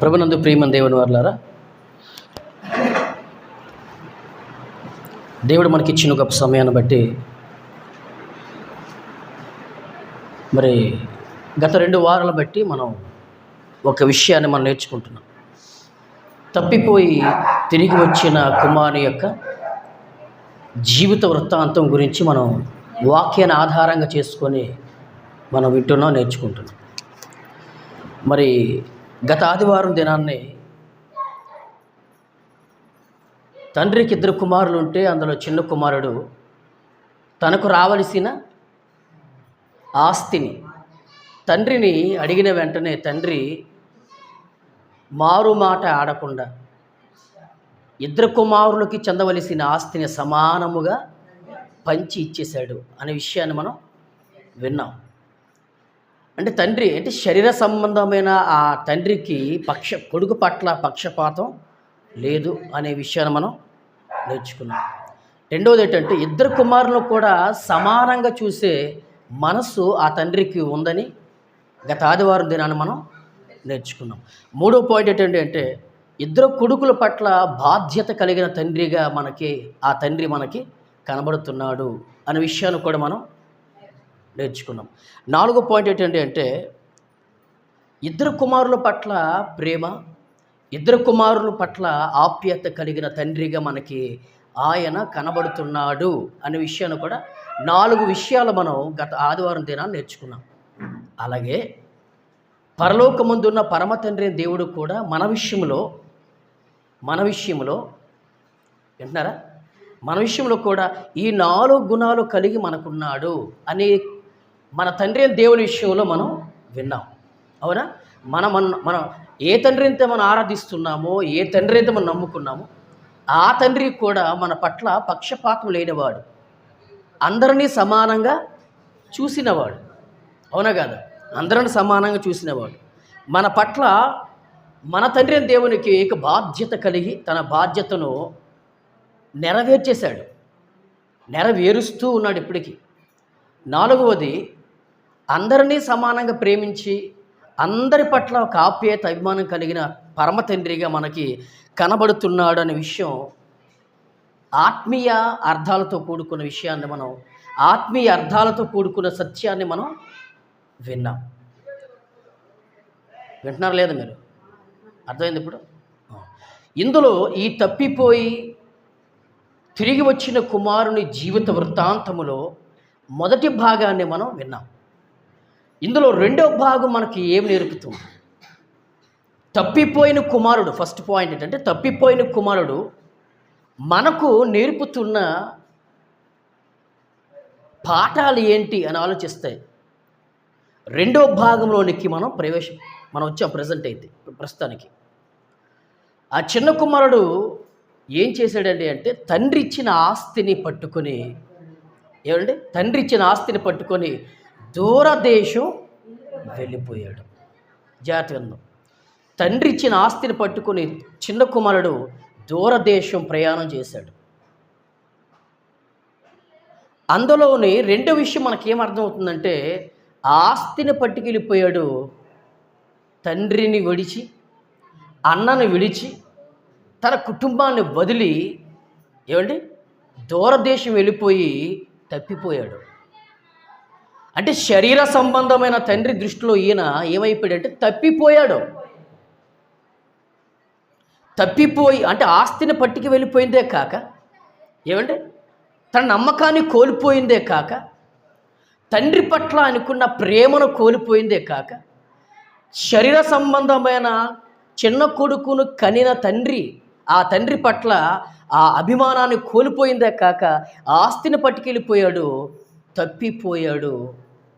ప్రభునందు ప్రియమని దేవుని వర్లారా దేవుడు మనకి ఇచ్చిన గొప్ప సమయాన్ని బట్టి మరి గత రెండు వారాల బట్టి మనం ఒక విషయాన్ని మనం నేర్చుకుంటున్నాం. తప్పిపోయి తిరిగి వచ్చిన కుమారుని యొక్క జీవిత వృత్తాంతం గురించి మనం వాక్యాన్ని ఆధారంగా చేసుకొని మనం వింటున్నాం నేర్చుకుంటున్నాం. మరి గత ఆదివారం దినాన్ని తండ్రికి ఇద్దరు కుమారులు ఉంటే అందులో చిన్న కుమారుడు తనకు రావలసిన ఆస్తిని తండ్రిని అడిగిన వెంటనే తండ్రి మారు మాట ఆడకుండా ఇద్దరు కుమారులకి చెందవలసిన ఆస్తిని సమానముగా పంచి ఇచ్చేశాడు అనే విషయాన్ని మనం విన్నాం. అంటే తండ్రి అంటే శరీర సంబంధమైన ఆ తండ్రికి పక్ష కొడుకు పట్ల పక్షపాతం లేదు అనే విషయాన్ని మనం నేర్చుకున్నాం. రెండవది ఏంటంటే ఇద్దరు కుమారులను కూడా సమానంగా చూసే మనసు ఆ తండ్రికి ఉందని గత ఆదివారం దినాన్ని మనం నేర్చుకున్నాం. మూడో పాయింట్ ఏంటంటే అంటే ఇద్దరు కొడుకుల పట్ల బాధ్యత కలిగిన తండ్రిగా మనకి ఆ తండ్రి మనకి కనబడుతున్నాడు అనే విషయాన్ని కూడా మనం నేర్చుకున్నాం. నాలుగో పాయింట్ ఏంటంటే అంటే ఇద్దరు కుమారుల పట్ల ప్రేమ ఇద్దరు కుమారుల పట్ల ఆప్యత కలిగిన తండ్రిగా మనకి ఆయన కనబడుతున్నాడు అనే విషయాన్ని కూడా నాలుగు విషయాలు మనం గత ఆదివారం దినాన్ని నేర్చుకున్నాం. అలాగే పరలోకముందున్న పరమ తండ్రి దేవుడు కూడా మన విషయంలో మన విషయంలో వింటున్నారా? మన విషయంలో కూడా ఈ నాలుగు గుణాలు కలిగి మనకున్నాడు అనే మన తండ్రి అయిన దేవుని విషయంలో మనం విన్నాం. అవునా? మనం మన- మనం ఏ తండ్రి అయితే మనం ఆరాధిస్తున్నామో ఏ తండ్రి అయితే మనం నమ్ముకున్నామో ఆ తండ్రి కూడా మన పట్ల పక్షపాతం లేనివాడు. అందరినీ సమానంగా చూసినవాడు. అవునా కాదా? అందరిని సమానంగా చూసినవాడు. మన పట్ల మన తండ్రి దేవునికి ఏక బాధ్యత కలిగి తన బాధ్యతను నెరవేర్చేశాడు. నెరవేరుస్తూ ఉన్నాడు ఇప్పటికీ. నాలుగవది అందరినీ సమానంగా ప్రేమించి అందరి పట్ల ఒక ఆప్యాయత అభిమానం కలిగిన పరమ తండ్రిగా మనకి కనబడుతున్నాడు అనే విషయం ఆత్మీయ అర్థాలతో కూడుకున్న విషయాన్ని మనం ఆత్మీయ అర్థాలతో కూడుకున్న సత్యాన్ని మనం విన్నాం. వింటున్నారు లేదా మీరు? అర్థమైంది ఇప్పుడు? ఇందులో ఈ తప్పిపోయి తిరిగి వచ్చిన కుమారుని జీవిత వృత్తాంతములో మొదటి భాగాన్ని మనం విన్నాం. ఇందులో రెండో భాగం మనకి ఏం నేర్పుతుంది? తప్పిపోయిన కుమారుడు ఫస్ట్ పాయింట్ ఏంటంటే తప్పిపోయిన కుమారుడు మనకు నేర్పుతున్న పాఠాలు ఏంటి అని ఆలోచిస్తాయి రెండో భాగంలోనికి మనం ప్రవేశం మనం వచ్చాం ప్రజెంట్ అయితే ప్రస్తుతానికి. ఆ చిన్న కుమారుడు ఏం చేశాడండి అంటే తండ్రి ఇచ్చిన ఆస్తిని పట్టుకొని ఏమండి? తండ్రి ఇచ్చిన ఆస్తిని పట్టుకొని దూరదేశం వెళ్ళిపోయాడు. జాగ్రత్తగా తండ్రి ఇచ్చిన ఆస్తిని పట్టుకుని చిన్న కుమారుడు దూరదేశం ప్రయాణం చేశాడు. అందులోని రెండో విషయం మనకేం అర్థమవుతుందంటే ఆ ఆస్తిని పట్టుకెళ్ళిపోయాడు తండ్రిని విడిచి అన్నను విడిచి తన కుటుంబాన్ని వదిలి ఏమండి? దూరదేశం వెళ్ళిపోయి తప్పిపోయాడు. అంటే శరీర సంబంధమైన తండ్రి దృష్టిలో ఈయన ఏమైపోయాడంటే తప్పిపోయాడు. తప్పిపోయి అంటే ఆస్తిని పట్టుకు వెళ్ళిపోయిందే కాక ఏమంటే తన నమ్మకాన్ని కోల్పోయిందే కాక తండ్రి పట్ల అనుకున్న ప్రేమను కోల్పోయిందే కాక శరీర సంబంధమైన చిన్న కొడుకును కనిన తండ్రి ఆ తండ్రి పట్ల ఆ అభిమానాన్ని కోల్పోయిందే కాక ఆస్తిని పట్టుకెళ్ళిపోయాడు తప్పిపోయాడు.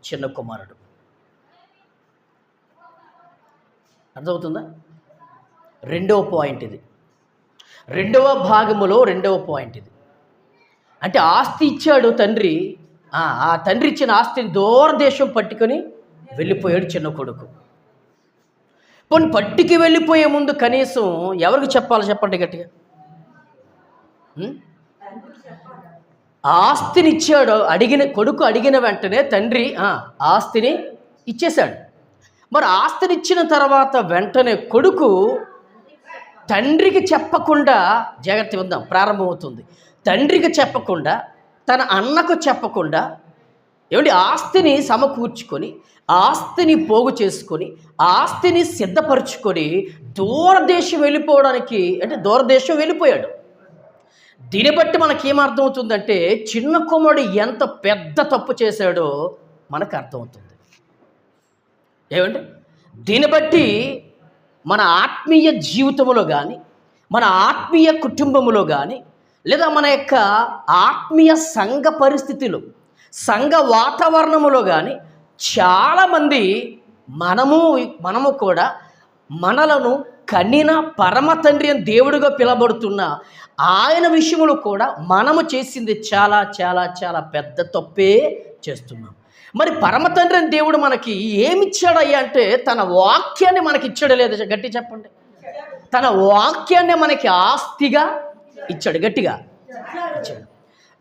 చిన్న కుమారుడు. అర్థమవుతుందా? రెండవ పాయింట్ ఇది. రెండవ భాగములో రెండవ పాయింట్ ఇది. అంటే ఆస్తి ఇచ్చాడు తండ్రి. ఆ తండ్రి ఇచ్చిన ఆస్తిని దూరదేశం పట్టుకొని వెళ్ళిపోయాడు చిన్న కొడుకు. పోనీ పట్టుకి వెళ్ళిపోయే ముందు కనీసం ఎవరికి చెప్పాలి చెప్పండి గట్టిగా? ఆస్తినిచ్చాడు ఆస్తిని ఇచ్చాడు అడిగిన కొడుకు అడిగిన వెంటనే తండ్రి ఆస్తిని ఇచ్చేశాడు. మరి ఆస్తినిచ్చిన తర్వాత వెంటనే కొడుకు తండ్రికి చెప్పకుండా జాగ్రత్త ఉందాం ప్రారంభమవుతుంది. తండ్రికి చెప్పకుండా తన అన్నకు చెప్పకుండా ఏమండి ఆస్తిని సమకూర్చుకొని ఆస్తిని పోగు చేసుకొని ఆస్తిని సిద్ధపరుచుకొని దూరదేశం వెళ్ళిపోవడానికి అంటే దూరదేశం వెళ్ళిపోయాడు. దీన్ని బట్టి మనకి ఏమర్థమవుతుందంటే చిన్న కుమారుడు ఎంత పెద్ద తప్పు చేశాడో మనకు అర్థమవుతుంది. ఏమండి? దీన్ని బట్టి మన ఆత్మీయ జీవితంలో కానీ మన ఆత్మీయ కుటుంబంలో కానీ లేదా మన యొక్క ఆత్మీయ సంఘ పరిస్థితులు సంఘ వాతావరణములో కానీ చాలామంది మనము మనము కూడా మనలను కన్నిన పరమ తండ్రి అని దేవుడిగా పిలబడుతున్న ఆయన విషయంలో కూడా మనము చేసింది చాలా చాలా చాలా పెద్ద తప్పే చేస్తున్నాం. మరి పరమ తండ్రి దేవుడు మనకి ఏమిచ్చాడయ్యా అంటే తన వాక్యాన్ని మనకి ఇచ్చాడు లేదు? గట్టి చెప్పండి. తన వాక్యాన్ని మనకి ఆస్తిగా ఇచ్చాడు గట్టిగా ఇచ్చాడు.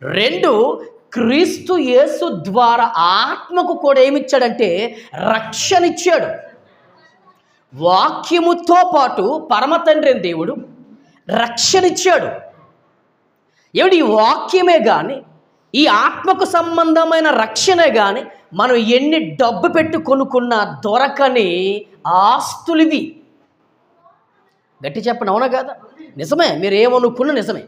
రెండు క్రీస్తు యేసు ద్వారా ఆత్మకు కూడా ఏమిచ్చాడంటే రక్షణ ఇచ్చాడు. వాక్యముతో పాటు పరమ తండ్రి దేవుడు రక్షణ ఇచ్చాడు. ఏమిటి ఈ వాక్యమే కానీ ఈ ఆత్మకు సంబంధమైన రక్షణే కానీ మనం ఎన్ని డబ్బు పెట్టి కొనుక్కున్నా దొరకని ఆస్తులివి గట్టి చెప్పండి అవునా కదా? నిజమే మీరు ఏమనుకున్న నిజమే.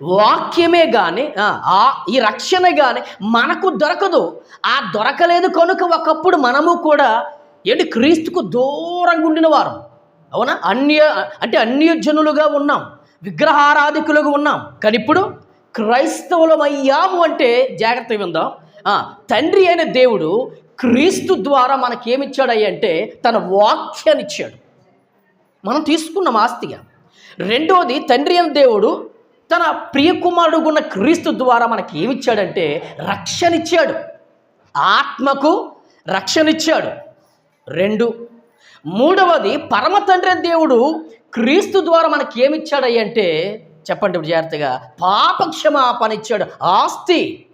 వాక్యమే కానీ ఆ ఈ రక్షణ కానీ మనకు దొరకదు. ఆ దొరకలేదు కనుక ఒకప్పుడు మనము కూడా ఏంటి? క్రీస్తుకు దూరంగా ఉండిన వారం. అవునా? అన్య అంటే అన్యజనులుగా ఉన్నాం. విగ్రహారాధికులుగా ఉన్నాం. కానీ ఇప్పుడు క్రైస్తవులమయ్యాము అంటే జాగ్రత్త విందాం. తండ్రి అయిన దేవుడు క్రీస్తు ద్వారా మనకేమిచ్చాడయ్య అంటే తన వాక్యాన్ని ఇచ్చాడు మనం తీసుకున్నాం ఆస్తిగా. రెండవది తండ్రి అయిన దేవుడు తన ప్రియకుమారుడుగున్న క్రీస్తు ద్వారా మనకి ఏమిచ్చాడంటే రక్షణ ఇచ్చాడు ఆత్మకు రక్షణ ఇచ్చాడు రెండు. మూడవది పరమ తండ్రి దేవుడు క్రీస్తు ద్వారా మనకి ఏమిచ్చాడయ్య అంటే చెప్పండి ఇప్పుడు జాగ్రత్తగా పాపక్షమాపణ ఇచ్చాడు ఆస్తి.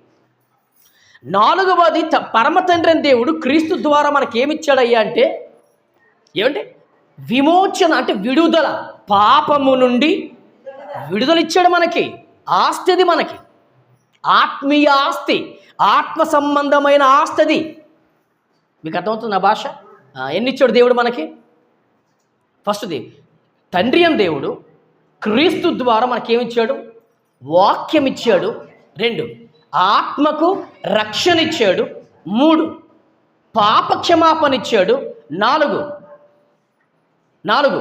నాలుగవది త- పరమ దేవుడు క్రీస్తు ద్వారా మనకి ఏమిచ్చాడయ్యా అంటే ఏమంటే విమోచన అంటే విడుదల. పాపము నుండి విడుదల ఇచ్చాడు మనకి. ఆస్తిది మనకి. ఆత్మీయ ఆస్తి ఆత్మ సంబంధమైన ఆస్తిది. మీకు అర్థమవుతుంది నా భాష? ఎన్నిచ్చాడు దేవుడు మనకి? ఫస్ట్ది తండ్రి అని దేవుడు క్రీస్తు ద్వారా మనకేమిచ్చాడు? వాక్యం ఇచ్చాడు రెండు ఆత్మకు రక్షణ ఇచ్చాడు మూడు పాప క్షమాపణ ఇచ్చాడు నాలుగు నాలుగు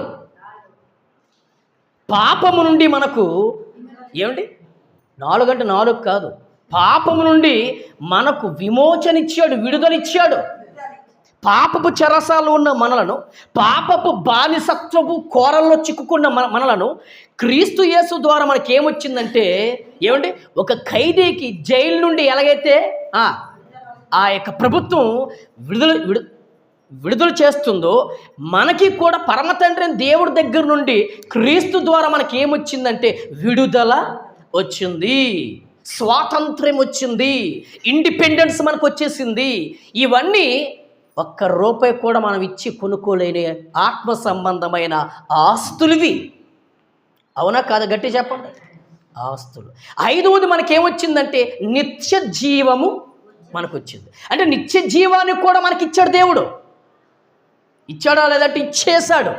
పాపము నుండి మనకు ఏమిటి నాలుగు అంటే నాలుగు కాదు. పాపము నుండి మనకు విమోచన ఇచ్చాడు విడుదలిచ్చాడు పాపపు చెరసాలు ఉన్న మనలను పాపపు బానిసత్వపు కోరల్లో చిక్కుకున్న మన మనలను క్రీస్తు యేసు ద్వారా మనకి ఏమొచ్చిందంటే ఏమండి? ఒక ఖైదీకి జైలు నుండి ఎలాగైతే ఆ, యొక్క ప్రభుత్వం విడుదల విడు విడుదల చేస్తుందో మనకి కూడా పరమ తండ్రి దేవుడి దగ్గర నుండి క్రీస్తు ద్వారా మనకి ఏమొచ్చిందంటే విడుదల వచ్చింది. స్వాతంత్ర్యం వచ్చింది. ఇండిపెండెన్స్ మనకు వచ్చేసింది ఇవన్నీ ఒక్క రూపాయి కూడా మనం ఇచ్చి కొనుక్కోలేని ఆత్మ సంబంధమైన ఆస్తులువి. అవునా కాదు? గట్టి చెప్పండి. ఆస్తులు. ఐదవది మనకేమొచ్చిందంటే నిత్య జీవము మనకు వచ్చింది అంటే నిత్య జీవాన్ని కూడా మనకి ఇచ్చాడు దేవుడు. ఇచ్చాడా లేదంటే ఇచ్చేశాడు.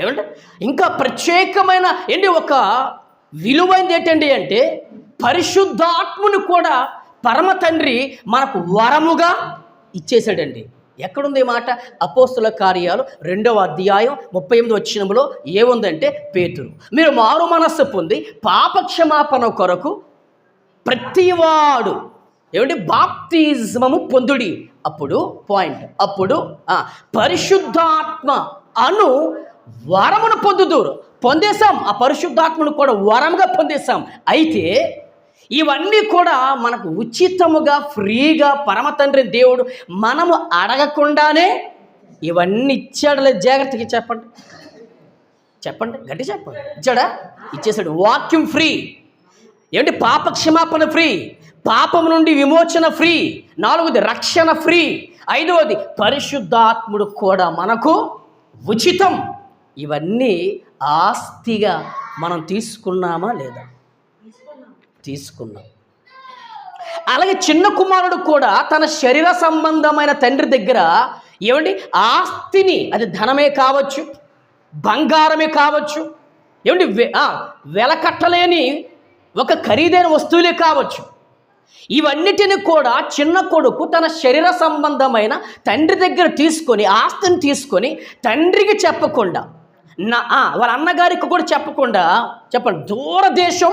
ఏమంటే? ఇంకా ప్రత్యేకమైన ఏంటి? ఒక విలువైనది ఏంటండి అంటే పరిశుద్ధాత్ముని కూడా పరమ తండ్రి మనకు వరముగా ఇచ్చేశాడండి. ఎక్కడుంది మాట? అపోస్తుల కార్యాలు రెండవ అధ్యాయం ముప్పై ఎనిమిది వచ్చినములో ఏముందంటే పేతురు మీరు మారు మనస్సు పొంది పాపక్షమాపణ కొరకు ప్రతివాడు ఏమంటే బాప్తిజమము పొందుడి. అప్పుడు పాయింట్ అప్పుడు పరిశుద్ధాత్మ అను వరమును పొందుదురు. పొందేశాం. ఆ పరిశుద్ధాత్మను కూడా వరంగా పొందేశాం. అయితే ఇవన్నీ కూడా మనకు ఉచితముగా ఫ్రీగా పరమతండ్రి దేవుడు మనము అడగకుండానే ఇవన్నీ ఇచ్చాడు. లేదు జాగ్రత్తగా చెప్పండి. చెప్పండి గట్టి చెప్పండి. ఇచ్చాడా? ఇచ్చేసాడు వాక్యం ఫ్రీ. ఏమిటి? పాప క్షమాపణ ఫ్రీ. పాపం నుండి విమోచన ఫ్రీ. నాలుగోది రక్షణ ఫ్రీ. ఐదవది పరిశుద్ధాత్ముడు కూడా మనకు ఉచితం. ఇవన్నీ ఆస్తిగా మనం తీసుకున్నామా లేదా? తీసుకున్నాం. అలాగే చిన్న కుమారుడు కూడా తన శరీర సంబంధమైన తండ్రి దగ్గర ఏమండి? ఆస్తిని అది ధనమే కావచ్చు బంగారమే కావచ్చు ఏమండి? వెలకట్టలేని ఒక ఖరీదైన వస్తువులే కావచ్చు. ఇవన్నిటిని కూడా చిన్న కొడుకు తన శరీర సంబంధమైన తండ్రి దగ్గర తీసుకొని ఆస్తిని తీసుకొని తండ్రికి చెప్పకుండా నా వాళ్ళ అన్నగారికి కూడా చెప్పకుండా చెప్పండి దూరదేశం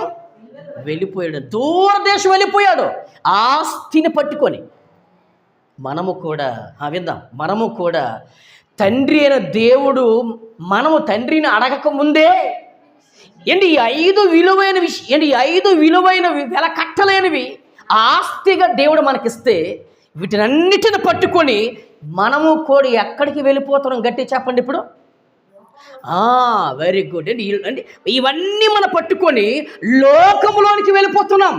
వెళ్ళిపోయాడు. దూరదేశం వెళ్ళిపోయాడు. ఆస్తిని పట్టుకొని. మనము కూడా ఆ, విందాం. మనము కూడా తండ్రి అయిన దేవుడు మనము తండ్రిని అడగక ముందే ఏంటి ఈ ఐదు విలువైన విషయం ఏంటి ఈ ఐదు విలువైనవి వెల కట్టలేనివి ఆస్తిగా దేవుడు మనకిస్తే వీటినన్నిటిని పట్టుకొని మనము కూడా ఎక్కడికి వెళ్ళిపోతున్నాం? గట్టి చెప్పండి ఇప్పుడు. వెరీ గుడ్ అండి అంటే ఇవన్నీ మనం పట్టుకొని లోకములోనికి వెళ్ళిపోతున్నాం.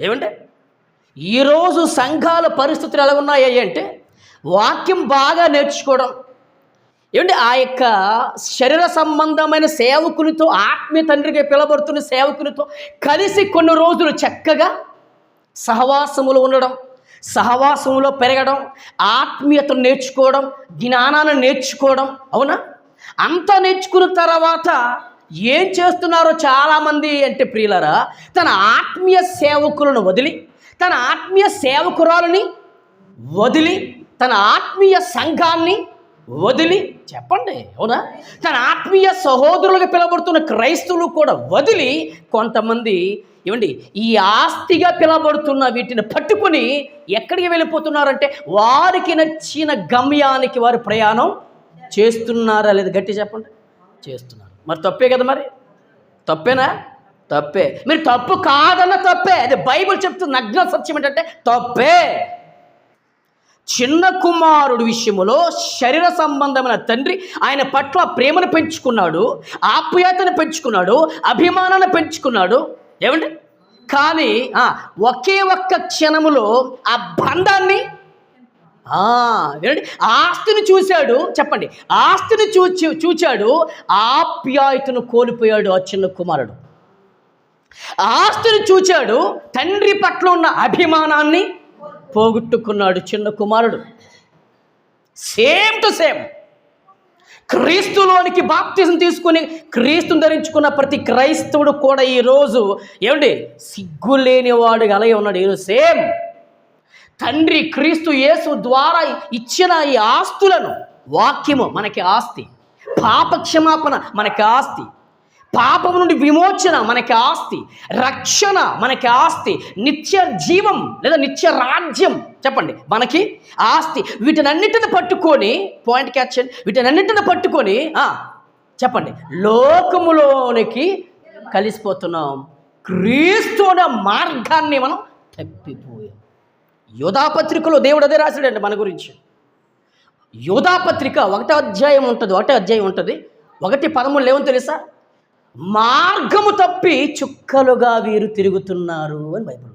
ఏమంటే? ఈరోజు సంఘాల పరిస్థితులు ఎలా ఉన్నాయి అంటే వాక్యం బాగా నేర్చుకోవడం. ఏమంటే ఆ యొక్క శరీర సంబంధమైన సేవకునితో ఆత్మీయ తండ్రిగా పిలబడుతున్న సేవకునితో కలిసి కొన్ని రోజులు చక్కగా సహవాసములు ఉండడం. సహవాసంలో పెరగడం ఆత్మీయతను నేర్చుకోవడం జ్ఞానాన్ని నేర్చుకోవడం అవునా? అంతా నేర్చుకున్న తర్వాత ఏం చేస్తున్నారో చాలామంది అంటే ప్రియులరా తన ఆత్మీయ సేవకులను వదిలి తన ఆత్మీయ సేవకురాలని వదిలి తన ఆత్మీయ సంఘాన్ని వదిలి చెప్పండి అవునా? తన ఆత్మీయ సహోదరులుగా పిలువబడుతున్న క్రైస్తవులు కూడా వదిలి కొంతమంది ఏమండి ఈ ఆస్తిగా పిలబడుతున్న వీటిని పట్టుకుని ఎక్కడికి వెళ్ళిపోతున్నారంటే వారికి నచ్చిన గమ్యానికి వారు ప్రయాణం చేస్తున్నారా లేదా గట్టి చెప్పండి. చేస్తున్నారు. మరి తప్పే కదా మరి? తప్పేనా? తప్పే. మీరు తప్పు కాదన్న తప్పే. అది బైబిల్ చెప్తున్న నగ్న సత్యం ఏంటంటే తప్పే. చిన్న కుమారుడు విషయంలో శరీర సంబంధమైన తండ్రి ఆయన పట్ల ప్రేమను పెంచుకున్నాడు ఆప్యాయతను పెంచుకున్నాడు అభిమానాన్ని పెంచుకున్నాడు. ఏమండి? కానీ ఒకే ఒక్క క్షణములో ఆ బంధాన్ని ఏమండి ఆస్తిని చూశాడు చెప్పండి. ఆస్తిని చూచి చూచాడు ఆప్యాయతను కోల్పోయాడు ఆ చిన్న కుమారుడు. ఆస్తిని చూచాడు తండ్రి పట్ల ఉన్న అభిమానాన్ని పోగొట్టుకున్నాడు చిన్న కుమారుడు. సేమ్ టు సేమ్ క్రీస్తులోనికి బాప్తిజం తీసుకుని క్రీస్తుని ధరించుకున్న ప్రతి క్రైస్తవుడు కూడా ఈరోజు ఏమండి? సిగ్గు లేనివాడు అలాగే ఉన్నాడు. ఈరోజు సేమ్. తండ్రి క్రీస్తు యేసు ద్వారా ఇచ్చిన ఈ ఆస్తులను వాక్యము మనకి ఆస్తి. పాప క్షమాపణ మనకి ఆస్తి. పాపం నుండి విమోచన మనకి ఆస్తి. రక్షణ మనకి ఆస్తి. నిత్య జీవం లేదా నిత్య రాజ్యం చెప్పండి. మనకి ఆస్తి వీటినన్నిటిని పట్టుకొని పాయింట్ క్యాప్షన్ వీటినన్నిటిని పట్టుకొని చెప్పండి. లోకములోనికి కలిసిపోతున్నాం. క్రీస్తు అనే మార్గాన్ని మనం తప్పిపోయాం. యోధాపత్రికలో దేవుడు అదే రాశాడండి మన గురించి. యోధాపత్రిక ఒకటే అధ్యాయం ఉంటుంది ఒకటే అధ్యాయం ఉంటుంది. ఒకటి పదములు లేవని తెలుసా? మార్గము తప్పి చుక్కలుగా వీరు తిరుగుతున్నారు అని బైబిల్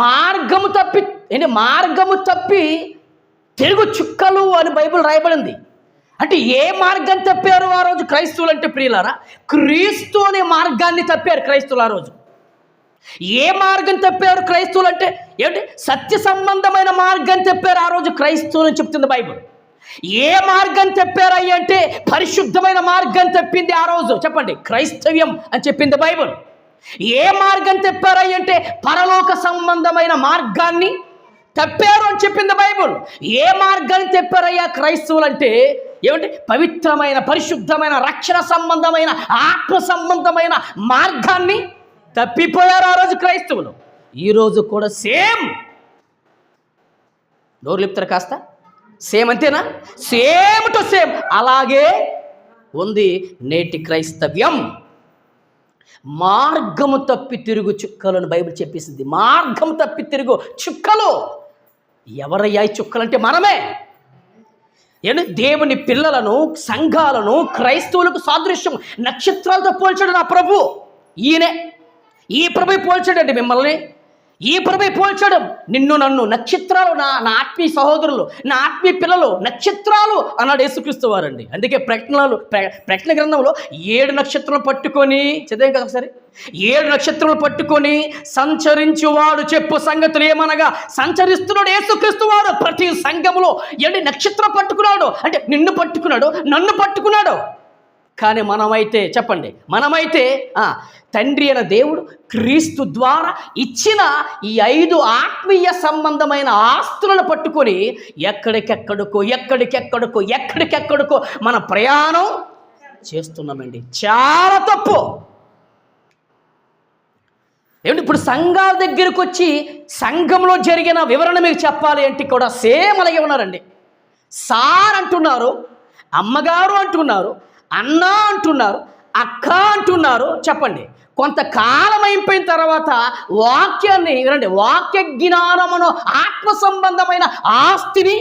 మార్గము తప్పి ఏంటి? మార్గము తప్పి తిరుగు చుక్కలు అని బైబిల్ రాయబడింది. అంటే ఏ మార్గం తప్పారు ఆ రోజు క్రైస్తవులు అంటే ప్రియులారా? క్రీస్తు అనే మార్గాన్ని తప్పారు క్రైస్తవులు ఆ రోజు. ఏ మార్గం తప్పారు క్రైస్తవులు అంటే? ఏంటి సత్య సంబంధమైన మార్గం తప్పారు ఆ రోజు క్రైస్తవులు అని చెప్తుంది బైబిల్. ఏ మార్గం తప్పారయ్య అంటే? పరిశుద్ధమైన మార్గం తప్పింది ఆ రోజు. చెప్పండి. క్రైస్తవ్యం అని చెప్పింది బైబిల్. ఏ మార్గం తప్పారయ్య అంటే? పరలోక సంబంధమైన మార్గాన్ని తప్పారు అని చెప్పింది బైబుల్. ఏ మార్గాన్ని తెప్పారయ్యా క్రైస్తవులు అంటే? ఏమంటే పవిత్రమైన పరిశుద్ధమైన రక్షణ సంబంధమైన ఆత్మ సంబంధమైన మార్గాన్ని తప్పిపోయారు ఆ రోజు క్రైస్తవులు. ఈరోజు కూడా సేమ్. నోరు లిప్తారు కాస్త? సేమ్ అంతేనా? Same to same. అలాగే ఉంది నేటి క్రైస్తవ్యం. మార్గము తప్పి తిరుగు చుక్కలు అని బైబిల్ చెప్పేసింది. మార్గము తప్పి తిరుగు చుక్కలు. ఎవరయ్యా ఈ చుక్కలంటే మనమే. ఏను దేవుని పిల్లలను సంఘాలను క్రైస్తవులకు సాదృశ్యం నక్షత్రాలతో పోల్చాడు నా ప్రభు. ఈయనే. ఈ ప్రభు పోల్చాడండి మిమ్మల్ని. ఈ ప్రభై పోల్చడం. నిన్ను నన్ను నక్షత్రాలు నా నా ఆత్మీయ సహోదరులు నా ఆత్మీయ పిల్లలు నక్షత్రాలు అన్నాడు యేసుక్రీస్తు వారండి. అందుకే ప్రకటనలు ప్ర- ప్రకటన గ్రంథంలో ఏడు నక్షత్రాలు పట్టుకొని చదివాం కదా ఒకసారి? ఏడు నక్షత్రాలు పట్టుకొని సంచరించువాడు చెప్పు సంగతులు ఏమనగా సంచరిస్తున్నాడు యేసుక్రీస్తు వాడు ప్రతి సంఘములో ఏంటి నక్షత్రం పట్టుకున్నాడు. అంటే నిన్ను పట్టుకున్నాడు నన్ను పట్టుకున్నాడు. కానీ మనమైతే చెప్పండి. మనమైతే తండ్రి అయిన దేవుడు క్రీస్తు ద్వారా ఇచ్చిన ఈ ఐదు ఆత్మీయ సంబంధమైన ఆస్తులను పట్టుకొని ఎక్కడికెక్కడికో ఎక్కడికెక్కడికో ఎక్కడికెక్కడికో మన ప్రయాణం చేస్తున్నామండి. చాలా తప్పు. ఏమిటి ఇప్పుడు సంఘాల దగ్గరకు వచ్చి సంఘంలో జరిగిన వివరణ మీకు చెప్పాలి అంటే కూడా సేమ్ అలాగే ఉన్నారండి. సార్ అంటున్నారు అమ్మగారు అంటున్నారు అన్న అంటున్నారు అక్క అంటున్నారు చెప్పండి. కొంతకాలం అయిపోయిన తర్వాత వాక్యాన్ని వినండి. వాక్య జ్ఞానమును ఆత్మ సంబంధమైన ఆస్తిని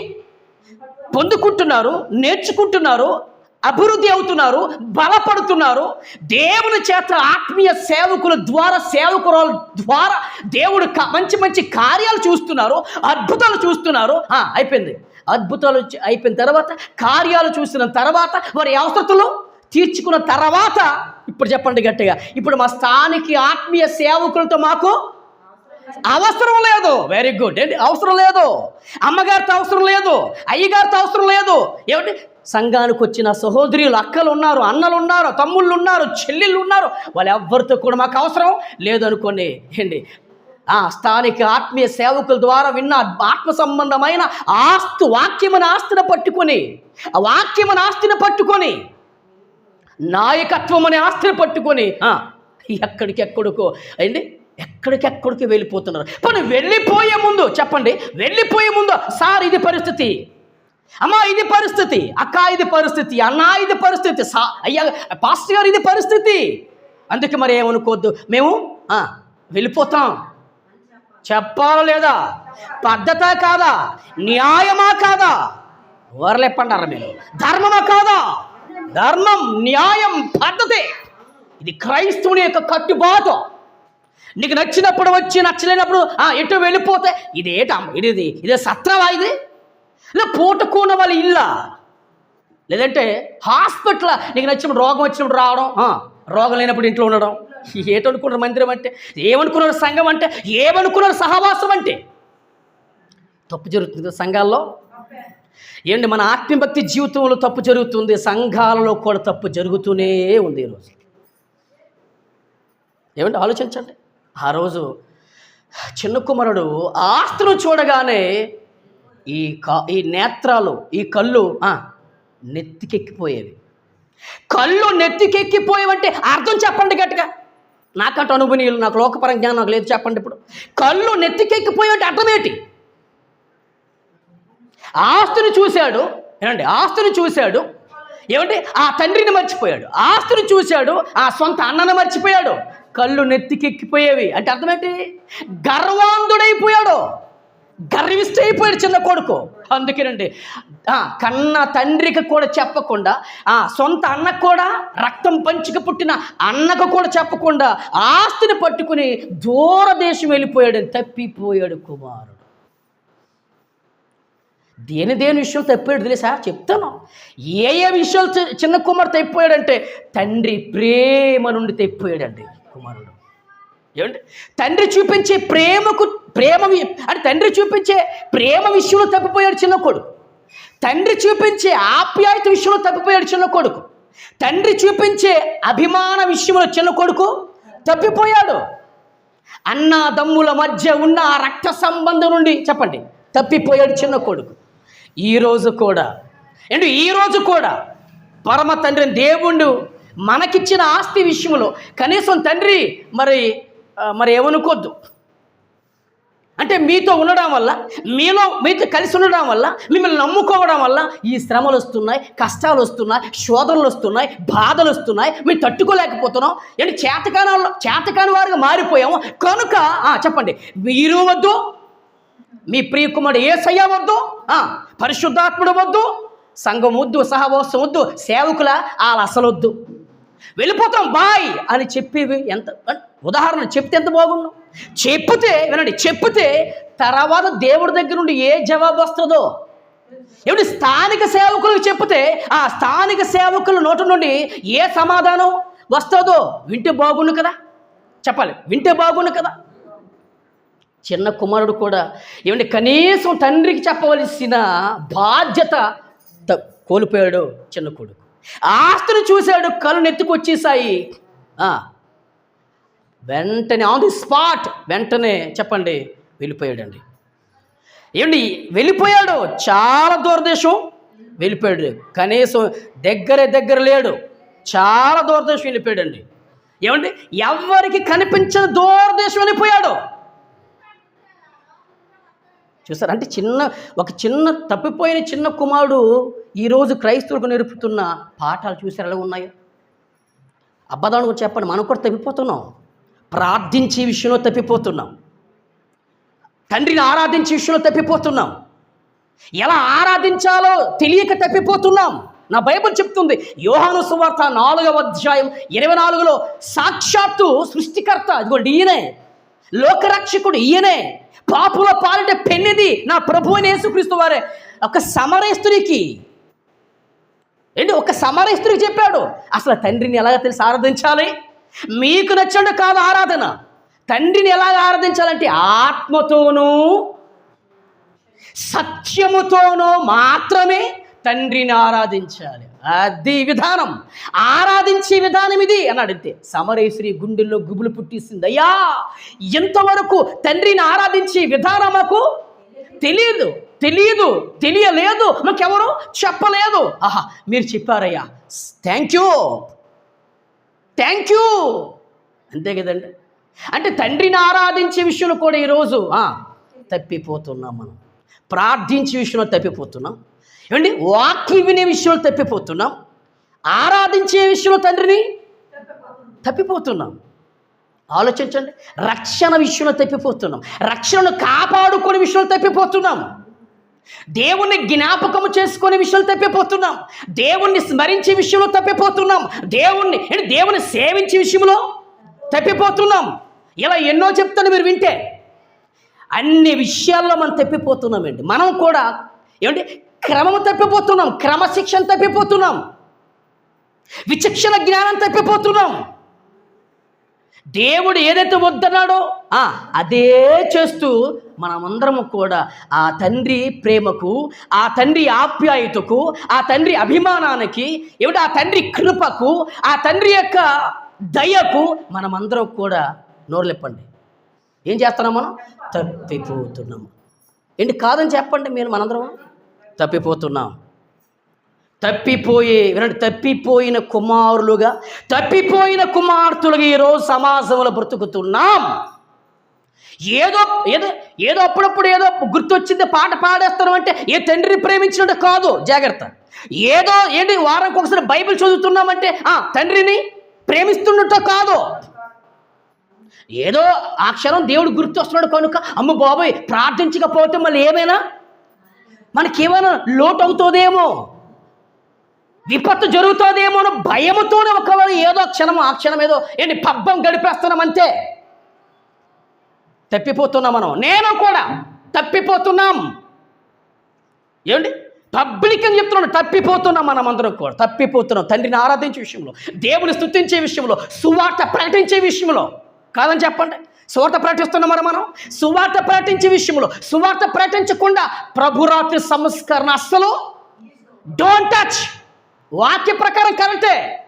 పొందుకుంటున్నారు నేర్చుకుంటున్నారు అభివృద్ధి అవుతున్నారు బలపడుతున్నారు. దేవుని చేత ఆత్మీయ సేవకుల ద్వారా సేవకురాల ద్వారా దేవుడు మంచి మంచి కార్యాలు చూస్తున్నారు అద్భుతాలు చూస్తున్నారు. అయిపోయింది. అద్భుతాలు అయిపోయిన తర్వాత కార్యాలు చూసిన తర్వాత వారి అవసరతలు తీర్చుకున్న తర్వాత ఇప్పుడు చెప్పండి గట్టిగా ఇప్పుడు మా స్థానిక ఆత్మీయ సేవకులతో మాకు అవసరం లేదు. వెరీ గుడ్ ఏంటి? అవసరం లేదు. అమ్మగారితో అవసరం లేదు. అయ్యగారితో అవసరం లేదు. ఏమిటి సంఘానికి వచ్చిన సహోదరులు అక్కలు ఉన్నారు అన్నలు ఉన్నారు తమ్ముళ్ళు ఉన్నారు చెల్లెళ్ళు ఉన్నారు. వాళ్ళు ఎవ్వరితో కూడా మాకు అవసరం లేదనుకోండి. ఏంటి? ఆ స్థానిక ఆత్మీయ సేవకుల ద్వారా విన్న ఆత్మ సంబంధమైన ఆస్తు వాక్యమైన ఆస్తిని పట్టుకొని ఆ వాక్యమైన ఆస్తిని పట్టుకొని నాయకత్వం అనే ఆస్తిని పట్టుకొని ఎక్కడికెక్కడికో అండి అయింది ఎక్కడికెక్కడికి వెళ్ళిపోతున్నారు. పని వెళ్ళిపోయే ముందు చెప్పండి వెళ్ళిపోయే ముందు సార్ ఇది పరిస్థితి. అమ్మా ఇది పరిస్థితి. అక్క ఇది పరిస్థితి. అన్న ఇది పరిస్థితి. సా అయ్యా పాస్టర్ గారు ఇది పరిస్థితి. అందుకే మరి ఏమనుకోవద్దు. మేము వెళ్ళిపోతాం. చెప్పాలా లేదా? పద్ధత కాదా? న్యాయమా కాదా? ఓరలేపండారా మీరు? ధర్మమా కాదా? ధర్మం న్యాయం పద్ధతి. ఇది క్రైస్తవుని యొక్క కట్టుబాటు. నీకు నచ్చినప్పుడు వచ్చి నచ్చలేనప్పుడు ఎటు వెళ్ళిపోతే ఇది ఏటా ఇది ఇది ఇదే సత్రవా ఇది? ఇలా పూటకూన వాళ్ళ ఇల్లా? లేదంటే హాస్పిటల్ నీకు నచ్చినప్పుడు రోగం వచ్చినప్పుడు రావడం రోగం లేనప్పుడు ఇంట్లో ఉండడం. ఏటనుకున్నారు మందిరం అంటే? ఏమనుకున్నారు సంఘం అంటే? ఏమనుకున్నారు సహవాసం అంటే? తప్పు జరుగుతుంది సంఘాల్లో. ఏంటి? మన ఆత్మభక్తి జీవితంలో తప్పు జరుగుతుంది సంఘాలలో కూడా తప్పు జరుగుతూనే ఉంది ఈరోజు ఏమంటే ఆలోచించండి. ఆ రోజు చిన్న కుమారుడు ఆస్తును చూడగానే ఈ కా ఈ నేత్రాలు ఈ కళ్ళు నెత్తికెక్కిపోయేవి. కళ్ళు నెత్తికెక్కిపోయావంటే అర్థం చెప్పండి గట్టిగా. నాకంటూ అనుభవనీయులు నాకు లోకపరం జ్ఞానం నాకు లేదు చెప్పండి ఇప్పుడు. కళ్ళు నెత్తికెక్కిపోయావంటే అర్థమేంటి ఆస్తిని చూశాడు ఏమండి ఆస్తిని చూశాడు ఏమంటే ఆ తండ్రిని మర్చిపోయాడు. ఆస్తిని చూశాడు ఆ సొంత అన్నను మర్చిపోయాడు. కళ్ళు నెత్తికెక్కిపోయేవి. అంటే అర్థమేంటి గర్వాంధుడైపోయాడు. గర్విష్ట అయిపోయాడు చిన్న కొడుకు. అందుకేనండి కన్న తండ్రికి కూడా చెప్పకుండా ఆ సొంత అన్నకు కూడా రక్తం పంచిక పుట్టిన అన్నకు కూడా చెప్పకుండా ఆస్తిని పట్టుకుని దూరదేశం వెళ్ళిపోయాడు. తప్పిపోయాడు కుమారుడు. దేని దేని విషయం తప్పాడు తెలుసా? చెప్తాను. ఏ ఏ విషయాలు చిన్న కుమారుడు తప్పిపోయాడంటే తండ్రి ప్రేమ నుండి తప్పిపోయాడండి కుమారుడు. ఏమండి? తండ్రి చూపించే ప్రేమకు ప్రేమ అంటే తండ్రి చూపించే ప్రేమ విషయంలో తప్పిపోయాడు చిన్న కొడుకు. తండ్రి చూపించే ఆప్యాయత విషయంలో తప్పిపోయాడు చిన్న కొడుకు. తండ్రి చూపించే అభిమాన విషయంలో చిన్న కొడుకు తప్పిపోయాడు. అన్న దమ్ముల మధ్య ఉన్న ఆ రక్త సంబంధం నుండి చెప్పండి తప్పిపోయాడు చిన్న కొడుకు. ఈరోజు కూడా అంటే ఈరోజు కూడా పరమ తండ్రిని దేవుడు మనకిచ్చిన ఆస్తి విషయంలో కనీసం తండ్రి మరి మరి ఏమనుకోద్దు. అంటే మీతో ఉండడం వల్ల మీలో మీతో కలిసి ఉండడం వల్ల మిమ్మల్ని నమ్ముకోవడం వల్ల ఈ శ్రమలు వస్తున్నాయి కష్టాలు వస్తున్నాయి శోధనలు వస్తున్నాయి బాధలు వస్తున్నాయి. మేము తట్టుకోలేకపోతున్నాం. ఏంటి? చేతకాని చేతకాని వారిగా మారిపోయాము. కనుక చెప్పండి. మీరు వద్దు. మీ ప్రియకుమారుడు ఏ సయ్య వద్దు పరిశుద్ధాత్ముడు వద్దు. సంఘం వద్దు సహవాసం వద్దు సేవకుల వాళ్ళ అసలు వద్దు. వెళ్ళిపోతాం. బాయ్ అని చెప్పేవి ఎంత ఉదాహరణ చెప్తే ఎంత బాగుండు? చెప్తే వినండి చెప్తే తర్వాత దేవుడి దగ్గర నుండి ఏ జవాబు వస్తుందో? ఏమిటి స్థానిక సేవకులకు చెప్తే ఆ స్థానిక సేవకుల నోటి నుండి ఏ సమాధానం వస్తుందో? వింటే బాగుండు కదా? చెప్పాలి వింటే బాగుండు కదా? చిన్న కుమారుడు కూడా ఏమంటే కనీసం తండ్రికి చెప్పవలసిన బాధ్యత కోల్పోయాడు చిన్న కొడుకు. ఆస్తిని చూశాడు కళ్ళు నెత్తుకొచ్చేసాయి వెంటనే ఆన్ ది స్పాట్ వెంటనే చెప్పండి వెళ్ళిపోయాడండి. ఏమండి వెళ్ళిపోయాడు చాలా దూరదేశం వెళ్ళిపోయాడు. కనీసం దగ్గరే దగ్గర లేడు చాలా దూరదేశం వెళ్ళిపోయాడండి. ఏమండి ఎవరికి కనిపించని దూరదేశం వెళ్ళిపోయాడు? చూసారు అంటే చిన్న ఒక చిన్న తప్పిపోయిన చిన్న కుమారుడు ఈరోజు క్రైస్తవులకు నేర్పుతున్న పాఠాలు చూసారు ఎలా ఉన్నాయో? అబ్బదానికి చెప్పండి మనం కూడా తప్పిపోతున్నాం. ప్రార్థించే విషయంలో తప్పిపోతున్నాం. తండ్రిని ఆరాధించే విషయంలో తప్పిపోతున్నాం. ఎలా ఆరాధించాలో తెలియక తప్పిపోతున్నాం. నా బైబిల్ చెప్తుంది. యోహాను సువార్త నాలుగవ అధ్యాయం ఇరవై నాలుగులో సాక్షాత్తు సృష్టికర్త ఇదిగోండి ఈయనే. లోకరక్షకుడు ఈయనే. పాపుల పాలిట పెన్నిది నా ప్రభు అని యేసుక్రీస్తు వారే. ఒక సమరేస్తునికి ఏంటి? ఒక సమరేస్తునికి చెప్పాడు. అసలు తండ్రిని ఎలాగ తెలిసి ఆరాధించాలి? మీకు నచ్చండు కాదు ఆరాధన. తండ్రిని ఎలా ఆరాధించాలంటే ఆత్మతోనూ సత్యముతోనూ మాత్రమే తండ్రిని ఆరాధించాలి. అది విధానం. ఆరాధించే విధానం ఇది అని అడిగితే సమరేశ్వరి గుండెల్లో గుబులు పుట్టిస్తుంది అయ్యా ఎంతవరకు తండ్రిని ఆరాధించే విధానం మాకు తెలియదు. తెలియదు తెలియలేదు. మాకెవరు చెప్పలేదు. ఆహా మీరు చెప్పారయ్యా. Thank you. థ్యాంక్ యూ అంతే కదండి. అంటే తండ్రిని ఆరాధించే విషయంలో కూడా ఈరోజు తప్పిపోతున్నాం మనం. ప్రార్థించే విషయంలో తప్పిపోతున్నాం. ఏమండి? వాక్యం వినే విషయంలో తప్పిపోతున్నాం. ఆరాధించే విషయంలో తండ్రిని తప్పిపోతున్నాం. ఆలోచించండి. రక్షణ విషయంలో తప్పిపోతున్నాం. రక్షణను కాపాడుకునే విషయంలో తప్పిపోతున్నాం. దేవుణ్ణి జ్ఞాపకము చేసుకునే విషయాలు తప్పిపోతున్నాం. దేవుణ్ణి స్మరించే విషయంలో తప్పిపోతున్నాం. దేవుణ్ణి ఏంటి? దేవుని సేవించే విషయంలో తప్పిపోతున్నాం. ఇలా ఎన్నో చెప్తాను మీరు వింటే. అన్ని విషయాల్లో మనం తప్పిపోతున్నామండి మనం కూడా ఏమంటే క్రమము తప్పిపోతున్నాం. క్రమశిక్షణ తప్పిపోతున్నాం. విచక్షణ జ్ఞానం తప్పిపోతున్నాం. దేవుడు ఏదైతే వద్దన్నాడో ఆ, అదే చేస్తూ మనమందరము కూడా ఆ తండ్రి ప్రేమకు ఆ తండ్రి ఆప్యాయతకు ఆ తండ్రి అభిమానానికి ఏమిటి? ఆ తండ్రి కృపకు ఆ తండ్రి యొక్క దయకు మనమందరం కూడా నోరులెప్పండి ఏం చేస్తున్నాం మనం? తప్పిపోతున్నాము ఏంటి? కాదని చెప్పండి మీరు మనందరం. తప్పిపోతున్నాం. తప్పిపోయే వినండి తప్పిపోయిన కుమారులుగా తప్పిపోయిన కుమార్తెలుగా ఈరోజు సమాజంలో బ్రతుకుతున్నాం. ఏదో ఏదో ఏదో అప్పుడప్పుడు ఏదో గుర్తొచ్చింది పాట పాడేస్తాను అంటే ఏ తండ్రిని ప్రేమించినట్టు కాదు. జాగ్రత్త. ఏదో ఏంటి వారానికి ఒకసారి బైబిల్ చదువుతున్నామంటే ఆ తండ్రిని ప్రేమిస్తున్నట్టు కాదు. ఏదో ఆ క్షణం దేవుడు గుర్తొస్తున్నాడు కనుక అమ్మ బాబోయ్ ప్రార్థించకపోతే మళ్ళీ ఏమైనా? మనకేమైనా లోటు అవుతుందేమో విపత్తు జరుగుతుందేమో అని భయముతోనే ఒకవేళ ఏదో క్షణం ఆ క్షణం ఏదో ఏంటి పబ్బం గడిపేస్తున్నాం అంతే తప్పిపోతున్నాం మనం. నేను కూడా తప్పిపోతున్నాం. ఏమండి? పబ్లిక్ అని చెప్తున్నాను తప్పిపోతున్నాం మనం అందరం కూడా. తప్పిపోతున్నాం. తండ్రిని ఆరాధించే విషయంలో దేవుని స్థుతించే విషయంలో సువార్త ప్రకటించే విషయంలో. కాదని చెప్పండి. సువార్త ప్రకటిస్తున్నాం మరి మనం? సువార్త ప్రకటించే విషయంలో సువార్త ప్రకటించకుండా ప్రభురాత్రి సంస్కరణ అస్సలు డోంట్ టచ్ వాక్య ప్రకారం కరెక్టే.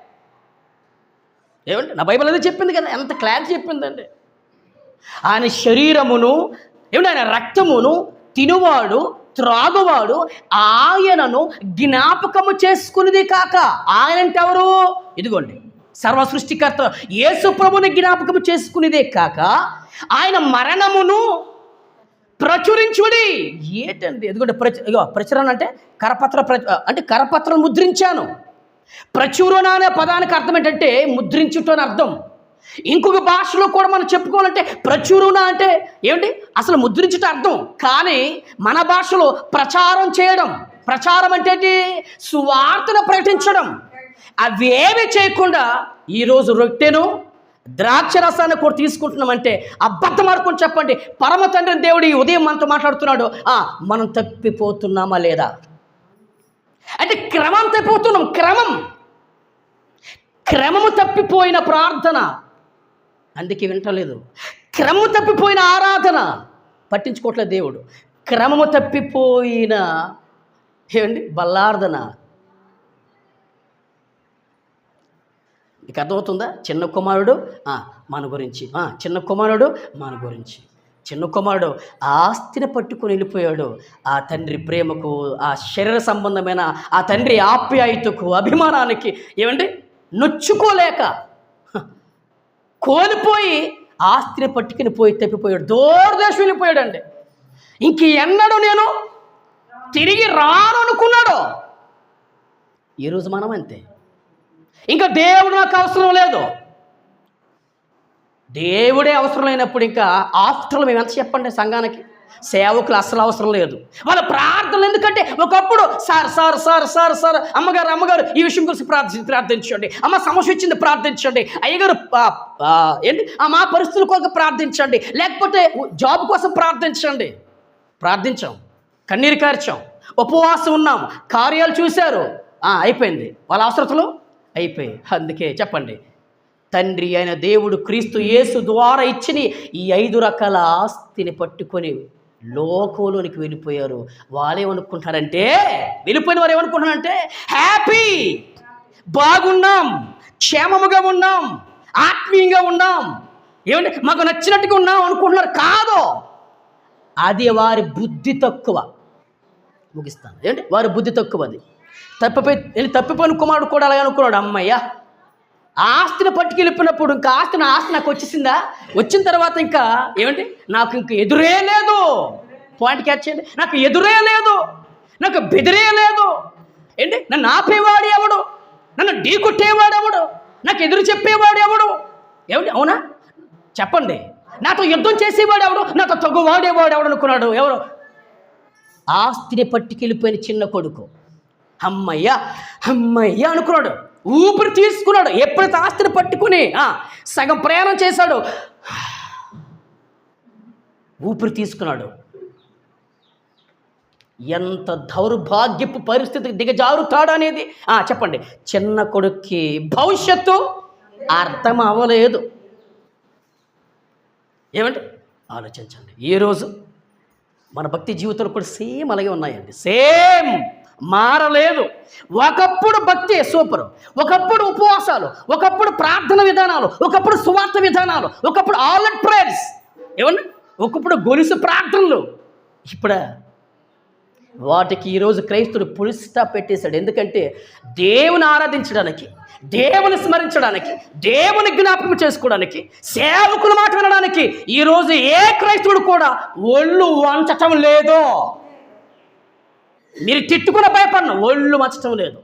ఏమండి? నా బైబిల్ అదే చెప్పింది కదా ఎంత క్లారిటీ చెప్పిందండి. ఆయన శరీరమును ఏమిటి ఆయన రక్తమును తినువాడు త్రాగువాడు ఆయనను జ్ఞాపకము చేసుకునేది కాక. ఆయన అంటే ఎవరు ఇదిగోండి. సర్వ సృష్టికర్త యేసు ప్రభుని జ్ఞాపకము చేసుకునేదే కాక ఆయన మరణమును ప్రచురించుడి. ఏంటండి? ఎందుకంటే ప్రచు ప్రచురణ అంటే కరపత్ర ప్ర అంటే కరపత్రం ముద్రించాను. ప్రచురణ అనే పదానికి అర్థం ఏంటంటే ముద్రించుట అని అర్థం. ఇంకొక భాషలో కూడా మనం చెప్పుకోవాలంటే ప్రచురణ అంటే ఏమిటి అసలు ముద్రించట అర్థం. కానీ మన భాషలో ప్రచారం చేయడం. ప్రచారం అంటే ఏంటి? సువార్తను ప్రకటించడం. అవేమి చేయకుండా ఈరోజు రొట్టెను ద్రాక్ష రసాన్ని కూడా తీసుకుంటున్నామంటే అబద్ధం ఆడుకొని చెప్పండి. పరమ తండ్రి దేవుడు ఈ ఉదయం మనతో మాట్లాడుతున్నాడు. ఆ, మనం తప్పిపోతున్నామా లేదా? అంటే క్రమం తప్పిపోతున్నాం. క్రమం. క్రమము తప్పిపోయిన ప్రార్థన. అందుకే వింటలేదు క్రమము తప్పిపోయిన ఆరాధన పట్టించుకోవట్లేదు దేవుడు. క్రమము తప్పిపోయిన ఏమండి? బల్లార్ధన మీకు అర్థమవుతుందా? చిన్న కుమారుడు మన గురించి. చిన్న కుమారుడు మన గురించి. చిన్న కుమారుడు ఆస్తిని పట్టుకొని వెళ్ళిపోయాడు. ఆ తండ్రి ప్రేమకు ఆ శరీర సంబంధమైన ఆ తండ్రి ఆప్యాయతకు అభిమానానికి ఏమండి? నొచ్చుకోలేక కోల్పోయి ఆస్తిని పట్టుకుని పోయి తప్పిపోయాడు. దూరదేశం వెళ్ళిపోయాడండి. ఇంక ఎన్నడూ నేను తిరిగి రాను అనుకున్నాడు ఈరోజు మనం అంతే. ఇంకా దేవుడు నాకు అవసరం లేదు. దేవుడే అవసరం లేనప్పుడు ఇంకా ఆఫ్టర్లు మేము ఎంత చెప్పండి సంఘానికి? సేవకులు అసలు అవసరం లేదు. వాళ్ళ ప్రార్థనలు ఎందుకంటే ఒకప్పుడు sir sir sir sir sir అమ్మగారు అమ్మగారు ఈ విషయం గురించి ప్రార్థి ప్రార్థించండి. అమ్మ సమస్య వచ్చింది ప్రార్థించండి. అయ్యగారు ఏంటి? మా పరిస్థితుల కొరకు ప్రార్థించండి. లేకపోతే జాబ్ కోసం ప్రార్థించండి. ప్రార్థించాం. కన్నీరు కార్చాం. ఉపవాసం ఉన్నాం. కార్యాలు చూశారు. అయిపోయింది. వాళ్ళ అవసరతలు అయిపోయి అందుకే చెప్పండి. తండ్రి అయిన దేవుడు క్రీస్తు యేసు ద్వారా ఇచ్చిన ఈ ఐదు రకాల ఆస్తిని పట్టుకొని లోకంలోనికి వెళ్ళిపోయారు. వాళ్ళేమనుకుంటారంటే వెళ్ళిపోయిన వారు ఏమనుకుంటున్నారంటే హ్యాపీ బాగున్నాం క్షేమముగా ఉన్నాం ఆత్మీయంగా ఉన్నాం ఏమంటే మాకు నచ్చినట్టుగా ఉన్నాం అనుకుంటున్నారు కాదు. అది వారి బుద్ధి తక్కువ. ముగిస్తాను. ఏంటి వారి బుద్ధి తక్కువ అది. తప్పిపోయి తప్పిపోయిన కుమారుడు కూడా అలాగే అనుకున్నాడు అమ్మయ్యా ఆస్తిని పట్టుకెళ్ళిపోయినప్పుడు ఇంకా ఆస్తి నా ఆస్తి నాకు వచ్చేసిందా? వచ్చిన తర్వాత ఇంకా ఏమండి? నాకు ఇంక ఎదురే లేదు. పాయింట్ క్యాచ్ చేయండి. నాకు ఎదురే లేదు. నాకు బెదిరే లేదు. ఏంటి? నన్ను ఆపేవాడు ఎవడు? నన్ను ఢీ కొట్టేవాడు ఎవడు? నాకు ఎదురు చెప్పేవాడు ఎవడు? ఏమిటి అవునా? చెప్పండి. నాతో యుద్ధం చేసేవాడు ఎవడు? నాతో తగ్గువాడేవాడు ఎవడు అనుకున్నాడు? ఎవరు? ఆస్తిని పట్టుకెళ్ళిపోయిన చిన్న కొడుకు. అమ్మయ్య! అమ్మయ్య! అనుకున్నాడు. ఊపిరి తీసుకున్నాడు. ఎప్పుడైతే ఆస్తిని పట్టుకుని సగం ప్రయాణం చేశాడు. ఊపిరి తీసుకున్నాడు. ఎంత దౌర్భాగ్యపు పరిస్థితికి దిగజారుతాడనేది చెప్పండి. చిన్న కొడుక్కి భవిష్యత్తు అర్థం అవ్వలేదు ఏమంటే ఆలోచించండి ఈరోజు మన భక్తి జీవితంలో కూడా సేమ్ అలాగే ఉన్నాయండి. సేమ్! మారలేదు. ఒకప్పుడు భక్తి సూపరు. ఒకప్పుడు ఉపవాసాలు ఒకప్పుడు ప్రార్థన విధానాలు ఒకప్పుడు సువార్త విధానాలు ఒకప్పుడు ఆల్ అండ్ ప్రేయర్స్. ఏమన్నా? ఒకప్పుడు గొలుసు ప్రార్థనలు. ఇప్పుడా? వాటికి ఈరోజు క్రైస్తుడు పులిస్టా పెట్టేశాడు. ఎందుకంటే దేవుని ఆరాధించడానికి దేవుని స్మరించడానికి దేవుని జ్ఞాపకం చేసుకోవడానికి సేవకుల మాట వినడానికి ఈరోజు ఏ క్రైస్తవుడు కూడా ఒళ్ళు వంచటం లేదో. మీరు తిట్టుకున్న భయపడిన ఒళ్ళు మచ్చటం లేదు.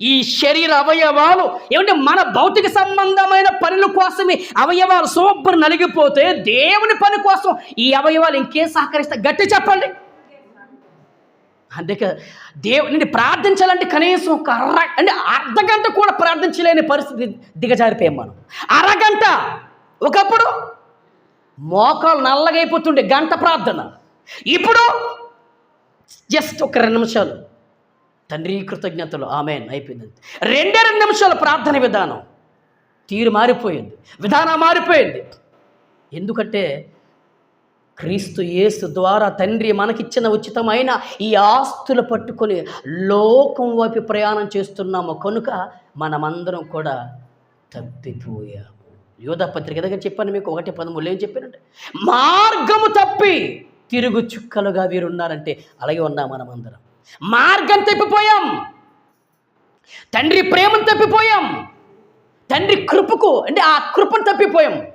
ఈ శరీర అవయవాలు ఏమంటే మన భౌతిక సంబంధమైన పనుల కోసమే అవయవాలు సూపర్ నలిగిపోతే దేవుని పని కోసం ఈ అవయవాలు ఇంకేం సహకరిస్తాయి? గట్టి చెప్పండి. అందుకే దేవుని ప్రార్థించాలంటే కనీసం ఒక అర అంటే అర్ధగంట కూడా ప్రార్థించలేని పరిస్థితి దిగజారిపోయాం మనం. అరగంట ఒకప్పుడు మోకాలు నల్లగైపోతుండే గంట ప్రార్థన. ఇప్పుడు జస్ట్ ఒక రెండు నిమిషాలు. తండ్రి కృతజ్ఞతలు. ఆమె అయిపోయింది. రెండే రెండు నిమిషాలు ప్రార్థన విధానం. తీరు మారిపోయింది. విధానం మారిపోయింది. ఎందుకంటే క్రీస్తు యేసు ద్వారా తండ్రి మనకిచ్చిన ఉచితమైన ఈ ఆస్తులు పట్టుకొని లోకం వైపు ప్రయాణం చేస్తున్నాము. కనుక మనమందరం కూడా తప్పిపోయాము. యోధ పత్రిక దగ్గర చెప్పాను మీకు? ఒకటి పదమూడు ఏం చెప్పానంటే మార్గము తప్పి తిరుగు చుక్కలుగా వీరున్నారంటే అలాగే ఉన్నాం మనమందరం. మార్గం తప్పిపోయాం. తండ్రి ప్రేమను తప్పిపోయాం. తండ్రి కృపకు అంటే ఆ కృపను తప్పిపోయాం.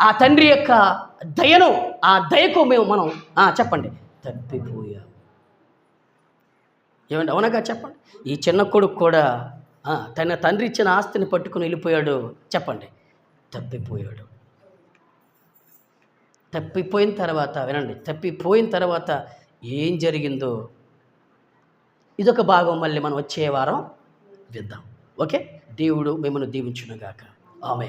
ఆ తండ్రి యొక్క దయను ఆ దయకు మేము మనం చెప్పండి. తప్పిపోయాం. ఏమండి? అవునగా చెప్పండి. ఈ చిన్న కొడుకు కూడా తన తండ్రి ఇచ్చిన ఆస్తిని పట్టుకుని వెళ్ళిపోయాడు. చెప్పండి. తప్పిపోయాడు. తప్పిపోయిన తర్వాత వినండి తప్పిపోయిన తర్వాత ఏం జరిగిందో ఇదొక భాగం మళ్ళీ మనం వచ్చే వారం విద్దాం ఓకే? దేవుడు మిమ్మల్ని దీవించునుగాక. ఆమె